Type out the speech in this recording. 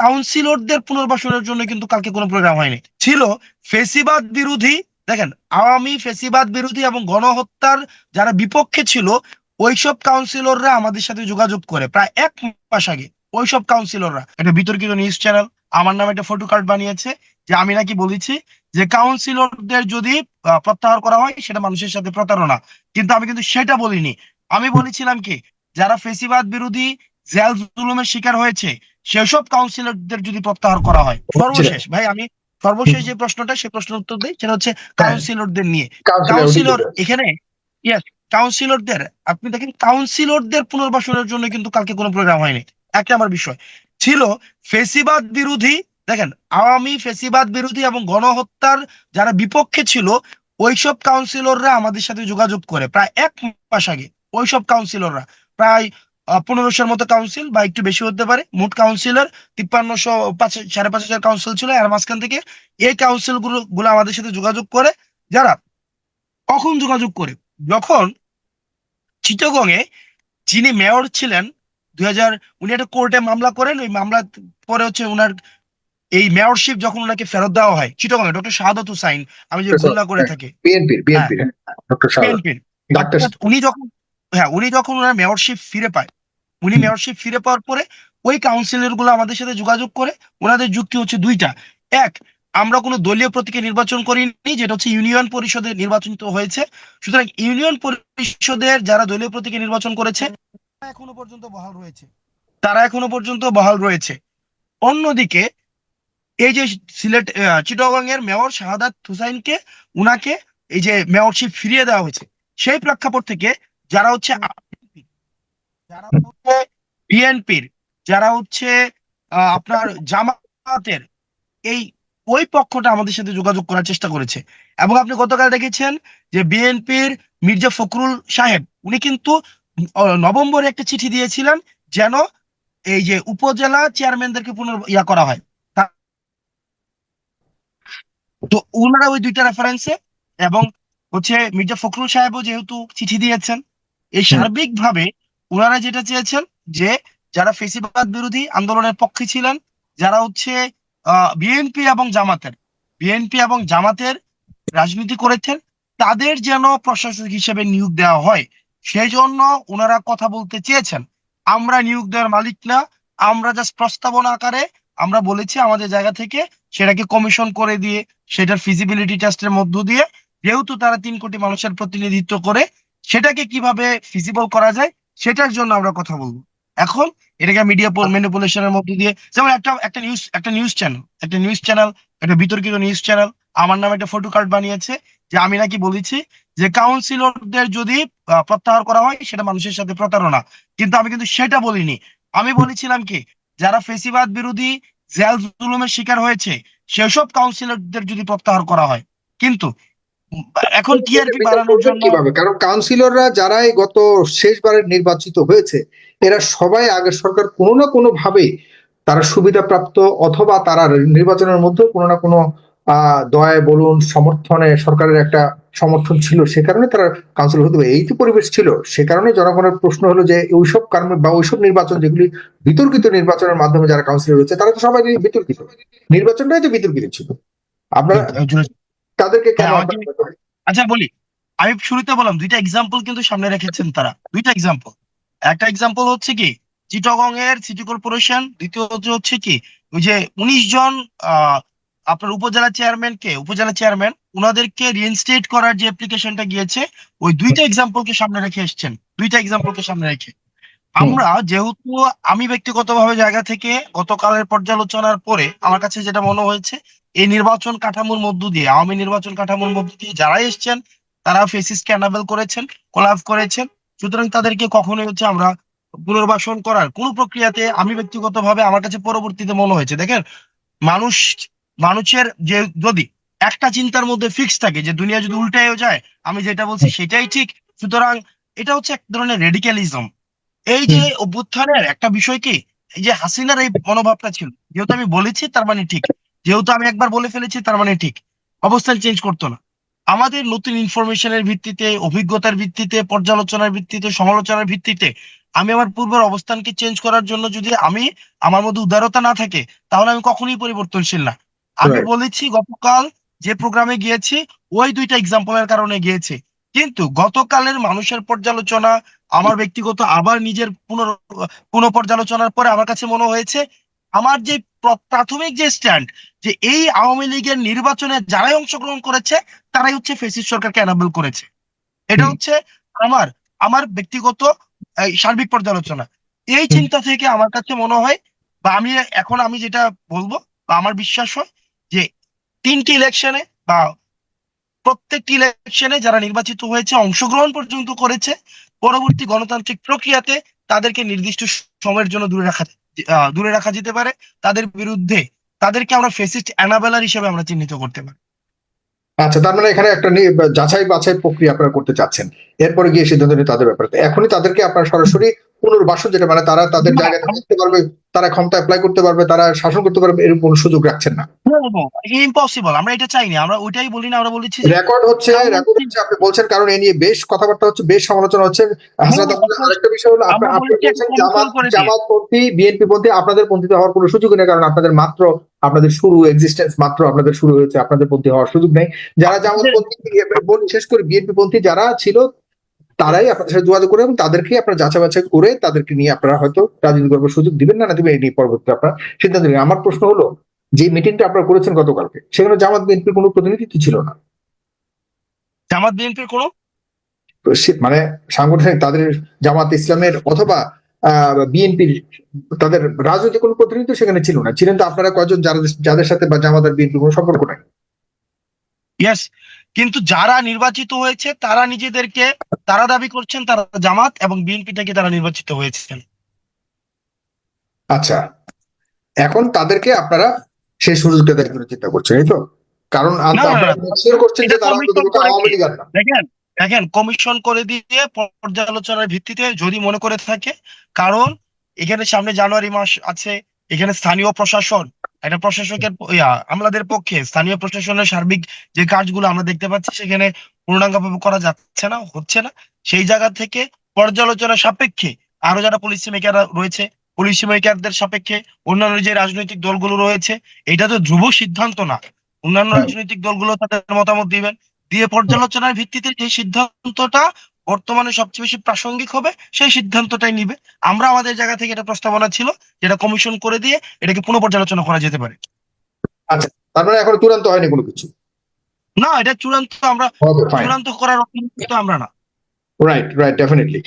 কাউন্সিলরদের পুনর্বাসনের জন্য কিন্তু কালকে কোনো প্রোগ্রাম হয়নি। ছিল ফেসিবাদ বিরোধী, দেখেন, আওয়ামী ফেসিবাদ বিরোধী এবং গণহত্যার যারা বিপক্ষে ছিল, ওইসব কাউন্সিলররা আমাদের সাথে যোগাযোগ করে। প্রায় এক মাস আগে ওইসব কাউন্সিলররা। একটা বিতর্কিত নিউজ চ্যানেল আমার নামে একটা ফটো কার্ড বানিয়েছে, যে আমি নাকি বলেছি যে কাউন্সিলরদের যদি প্রত্যাহার করা হয়, সেটা মানুষের সাথে প্রতারণা। কিন্তু আমি কিন্তু সেটা বলিনি। আমি বলেছিলাম কি, যারা ফেসিবাদ বিরোধী, জেল জুলুমের শিকার হয়েছে সেসব কাউন্সিলরদের যদি প্রত্যাহার করা হয় সর্বশেষ ভাই আমি সর্বশেষ যে প্রশ্নটা সেই প্রশ্নের উত্তর দিই সেটা হচ্ছে কাউন্সিলরদের নিয়ে। কাউন্সিলর এখানে ইয়েস কাউন্সিলরদের আপনি দেখেন কাউন্সিলরদের পুনর্বাসনের জন্য কিন্তু কালকে কোনো প্রোগ্রাম হয়নি। একটা আমার বিষয় ছিল ফেসিবাদ বিরোধী দেখেন আওয়ামী ফেসিবাদ বিরোধী এবং গণহত্যার যারা বিপক্ষে ছিল ওইসব কাউন্সিলররা আমাদের সাথে যোগাযোগ করে প্রায় এক মাস আগে ওইসব কাউন্সিলররা প্রায় পনেরোশোর মতো কাউন্সিল বা একটু বেশি হতে পারে মোট কাউন্সিলর তিপ্পান্নশো পাঁচ সাড়ে পাঁচ হাজার কাউন্সিল ছিল এর মাঝখান থেকে এই কাউন্সিলগুলো আমাদের সাথে যোগাযোগ করে যারা কখন যোগাযোগ করে যখন চিটগং এ যিনি মেয়র ছিলেন দুই হাজার উনি একটা কোর্টে মামলা করেন ওই মামলা পরে হচ্ছে ওনার এই মেয়রশিপ যখন ওনাকে ফেরত দেওয়া হয় চিটগং এ ডক্টর শাহাদত হুসাইন আমি যে Yes, sir. ভুল করে থাকি উনি যখন হ্যাঁ উনি যখন ওনার মেয়রশিপ ফিরে পায় উনি মেয়রশিপ ফিরে পাওয়ার পরে ওই কাউন্সিলরগুলো আমাদের সাথে যোগাযোগ করে, ওনাদের যুক্তি হচ্ছে দুইটা। এক, আমরা কোনো দলীয় প্রতীকে নির্বাচন করিনি, যেটা হচ্ছে ইউনিয়ন পরিষদে নির্বাচিত হয়েছে। সুতরাং ইউনিয়ন পরিষদের যারা দলীয় প্রতীকে নির্বাচন করেছে এখনও পর্যন্ত বহাল রয়েছে। তারা এখনও পর্যন্ত বহাল রয়েছে। অন্যদিকে, এই যে সিলেট চিটাগং এর মেয়র শাহাদাত হুসাইনকে, উনাকে এই যে মেয়রশিপ ফিরিয়ে দেওয়া হয়েছে, সেই প্রেক্ষাপট থেকে যারা হচ্ছে যারা হচ্ছে বিএনপির যারা হচ্ছে আপনার জামাতের এই ওই পক্ষটা আমাদের সাথে যোগাযোগ করার চেষ্টা করেছে। এবং আপনি গতকাল দেখেছেন যে বিএনপির মির্জা ফখরুল সাহেব উনি কিন্তু নভেম্বরে একটা চিঠি দিয়েছিলেন যেন এই যে উপজেলা চেয়ারম্যানদেরকে পুনর ইয়া করা হয়। তো ওনারা ওই দুইটা রেফারেন্সে এবং হচ্ছে মির্জা ফখরুল সাহেবও যেহেতু চিঠি দিয়েছেন এই সার্বিকভাবে ওনারা যেটা চেয়েছেন যে যারা ফেসিবাদ বিরোধী আন্দোলনের পক্ষে ছিলেন, যারা হচ্ছে বিএনপি এবং জামাতের, বিএনপি এবং জামাতের রাজনীতি করেছেন, তাদের যেন প্রশাসক হিসেবে নিয়োগ দেওয়া হয়। সেই জন্য ওনারা কথা বলতে চেয়েছেন, আমরা নিয়োগ দেওয়ার মালিক না, আমরা জাস্ট প্রস্তাবনা আকারে আমরা বলেছি আমাদের জায়গা থেকে সেটাকে কমিশন করে দিয়ে, সেটার ফিজিবিলিটি টেস্টের মধ্য দিয়ে, যেহেতু তারা তিন কোটি মানুষের প্রতিনিধিত্ব করে, সেটাকে কীভাবে ফিজিবল করা যায় সেটার জন্য আমরা কথা বলব। এখন এটাকে মিডিয়া ম্যানিপুলেশনের মধ্যে দিয়ে, যেমন একটা একটা নিউজ একটা নিউজ চ্যানেল একটা নিউজ চ্যানেল একটা বিতর্কিত নিউজ চ্যানেল আমার নামে একটা ফটো কার্ড বানিয়েছে, যে আমি নাকি বলেছি যে কাউন্সিলরদের যদি প্রত্যাহার করা হয়, সেটা মানুষের সাথে প্রতারণা। কিন্তু আমি কিন্তু সেটা বলিনি। আমি বলেছিলাম কি, যারা ফেসিবাদ বিরোধী জেল জুলুমের শিকার হয়েছে, সেসব কাউন্সিলরদের যদি প্রত্যাহার করা হয়। কিন্তু এখন টিআরপি বাড়ানোর জন্য কীভাবে? কারণ কাউন্সিলররা যারাই গত শেষবারের নির্বাচিত হয়েছে এরা সবাই আগের সরকার কোনো না কোনো ভাবে তারা সুবিধা প্রাপ্ত অথবা তারা নির্বাচনের মধ্যে কোনো না কোনো দয়ায় বলুন সমর্থনে সরকারের একটা সমর্থন ছিল সে কারণে তারা কাউন্সিলর হতে পারে। এই তো পরিবেশ ছিল সে কারণে জনগণের প্রশ্ন হলো যে ওইসব কারণে বা ওইসব নির্বাচন যেগুলি বিতর্কিত নির্বাচনের মাধ্যমে যারা কাউন্সিলর হচ্ছে তারা তো সবাই বিতর্কিত। নির্বাচনটাই তো বিতর্কিত ছিল। আপনারা তাদেরকে কেন হ্যাঁ, আচ্ছা বলি। আমি শুরুতে বললাম দুইটা এক্সাম্পল কিন্তু সামনে রেখেছেন তারা। দুইটা এক্সাম্পল একটা এক্সাম্পল হচ্ছে কি চিটাগং এর সিটি কর্পোরেশন দ্বিতীয় হচ্ছে কি ওই যে উনিশ জন আপনার উপজেলা চেয়ারম্যান কে উপজেলা চেয়ারম্যান উনাদেরকে রিইনস্টেট করার যে অ্যাপ্লিকেশনটা গিয়েছে ওই দুইটা এক্সাম্পলকে সামনে রেখে এসছেন। দুইটা এক্সাম্পলকে সামনে রেখে। আমরা যেহেতু আমি ব্যক্তিগতভাবে জায়গা থেকে গতকালের পর্যালোচনার পরে আমার কাছে যেটা মনে হয়েছে এই নির্বাচন কাঠামোর মধ্য দিয়ে আওয়ামী নির্বাচন কাঠামোর মধ্য দিয়ে যারা এসছেন তারা ফেসিসকে অ্যানাবেল করেছেন কোলাপ করেছেন। সুতরাং তাদেরকে কখনোই হচ্ছে আমরা পুনর্বাসন করার কোন প্রক্রিয়াতে আমি ব্যক্তিগতভাবে আমার কাছে পরবর্তীতে মনে হয়েছে দেখেন মানুষ মানুষের যে যদি একটা চিন্তার মধ্যে ফিক্স থাকে যে দুনিয়া যদি উল্টায়ও যায় আমি যেটা বলছি সেটাই ঠিক। সুতরাং এটা হচ্ছে এক ধরনের রেডিক্যালিজম এই যে অভ্যুত্থানের একটা বিষয় কি এই যে হাসিনার এই মনোভাবটা ছিল যেহেতু আমি বলেছি তার মানে ঠিক। যেহেতু আমি একবার বলে ফেলেছি তার মানে ঠিক। অবস্থান চেঞ্জ করতো না। আমাদের নতুন ইনফরমেশনের ভিত্তিতে অভিজ্ঞতার ভিত্তিতে পর্যালোচনার ভিত্তিতে সমালোচনার ভিত্তিতে আমি আমার পূর্বের অবস্থানকে চেঞ্জ করার জন্য যদি আমি আমার মধ্যে উদারতা না থাকে তাহলে আমি কখনোই পরিবর্তনশীল না। আমি বলেছি গতকাল যে প্রোগ্রামে গিয়েছি ওই দুইটা এক্সাম্পলের কারণে গিয়েছি। কিন্তু গতকালের মানুষের পর্যালোচনা আমার ব্যক্তিগত আবার নিজের পুনর পুনঃপর্যালোচনার পরে আমার কাছে মনে হয়েছে আমার যে প্রাথমিক যে স্ট্যান্ড যে এই আওয়ামী লীগের নির্বাচনে যারাই অংশগ্রহণ করেছে তারাই হচ্ছে ফেসিস সরকারকে অ্যানাবেল করেছে। এটা হচ্ছে আমার আমার ব্যক্তিগত সার্বিক পর্যালোচনা। এই চিন্তা থেকে আমার কাছে মনে হয় বা আমি এখন আমি যেটা বলব বা আমার বিশ্বাস হয় যে তিনটি ইলেকশনে বা প্রত্যেকটি ইলেকশনে যারা নির্বাচিত হয়েছে অংশগ্রহণ পর্যন্ত করেছে পরবর্তী গণতান্ত্রিক প্রক্রিয়াতে তাদেরকে নির্দিষ্ট সময়ের জন্য দূরে রাখা দূরে রাখা যেতে পারে, তাদের বিরুদ্ধে, তাদেরকে আমরা ফেসিস্ট অ্যানাবেলার হিসেবে আমরা চিহ্নিত করতে পারি। আচ্ছা তার মানে এখানে একটা যাচাই বাছাই প্রক্রিয়া আপনারা করতে চাচ্ছেন। এরপরে গিয়ে সিদ্ধান্ত নিয়ে তাদের ব্যাপারে। এখনই তাদেরকে আপনারা সরাসরি পুনর্বাসন যেটা মানে তারা তাদের না, জায়গায় থাকতে পারবে তারা ক্ষমতা অ্যাপ্লাই করতে পারবে তারা শাসন করতে পারবে এরকম কোনো সুযোগ রাখছেন না ইম্পসিবল আমরা এটা চাইনি আমরা ওইটাই বলি না আমরা বলেছি রেকর্ড হচ্ছে রেকর্ড হচ্ছে আপনি বলছেন কারণ এ নিয়ে বেশ কথাবার্তা হচ্ছে বেশ সমালোচনা হচ্ছে হাসনাত হ্যাঁ, course. আরেকটা বিষয় হলো আপনি আপনি জামাত দিন। জামাতপন্থী বিএনপি পন্থী আপনাদের পন্থীতে হওয়ার কোনো সুযোগ নেই কারণ আপনাদের মাত্র আপনাদের শুরু এক্সিস্টেন্স মাত্র আপনাদের শুরু হয়েছে আপনাদের পন্থী হওয়ার সুযোগ নেই যারা জামাতপন্থী বিশেষ করে বিএনপি পন্থী যারা ছিল তারাই আপনাদের সাথে যোগাযোগ করে এবং তাদেরকে আপনারা যাচাই বাছাই করে তাদেরকে নিয়ে আপনারা হয়তো রাজনীতি করবার সুযোগ দিবেন না না দিবেন এই নিয়ে পরবর্তী আপনারা সিদ্ধান্ত নেবেন। আমার প্রশ্ন হলো যে মিটিংটা আপনারা করেছেন গতকালকে সেখানে জামাত বিএনপির কোনো প্রতিনিধিত্ব ছিল না। জামাত বিএনপির কোনো? মানে সাংগঠনিক তাদের জামাত ইসলামের অথবা বিএনপির তাদের রাজনৈতিক কোনো প্রতিনিধিত্ব সেখানে ছিল না। ছিলেন তো আপনারা কয়জন যাদের সাথে বা জামাত আর বিএনপির কোনো সম্পর্ক নাই? ইয়েস কিন্তু যারা নির্বাচিত হয়েছে তারা নিজেদেরকে তারা দাবি করছেন তারা জামাত এবং বিএনপি থেকে তারা নির্বাচিত হয়েছেন। আচ্ছা। এখন তাদেরকে আপনারা সেই সুযোগটা দেওয়ার জন্য চিন্তা করছেন এই তো? কারণ। করছেন যে তারা আওয়ামী লীগ দেখেন দেখেন কমিশন করে দিয়ে পর্যালোচনার ভিত্তিতে যদি মনে করে থাকে কারণ এখানে সামনে জানুয়ারি মাস আছে এখানে স্থানীয় প্রশাসন, একটা প্রশাসকের আমলাদের পক্ষে স্থানীয় প্রশাসনের সার্বিক যে কাজগুলো আমরা দেখতে পাচ্ছি, সেখানে পূর্ণাঙ্গভাবে করা যাচ্ছে না, হচ্ছে না। সেই জায়গা থেকে পর্যালোচনা সাপেক্ষে আরও যারা পলিসি মেকার রয়েছে পলিসি মেকারদের সাপেক্ষে অন্যান্য যে রাজনৈতিক দলগুলো রয়েছে, এটা তো ধ্রুব সিদ্ধান্ত না। অন্যান্য রাজনৈতিক দলগুলো তাদের মতামত দিবেন। দিয়ে পর্যালোচনার ভিত্তিতে যে সিদ্ধান্তটা বর্তমানে সবচেয়ে বেশি প্রাসঙ্গিক হবে সেই সিদ্ধান্তটাই নিবে। আমরা আমাদের জায়গা থেকে এটা প্রস্তাবনা ছিল যেটা কমিশন করে দিয়ে এটাকে পুনঃপর্যালোচনা করা যেতে পারে। তার মানে এখন চূড়ান্ত হয়নি কোনো কিছু? না এটা চূড়ান্ত আমরা চূড়ান্ত করার আমরা না। Right right definitely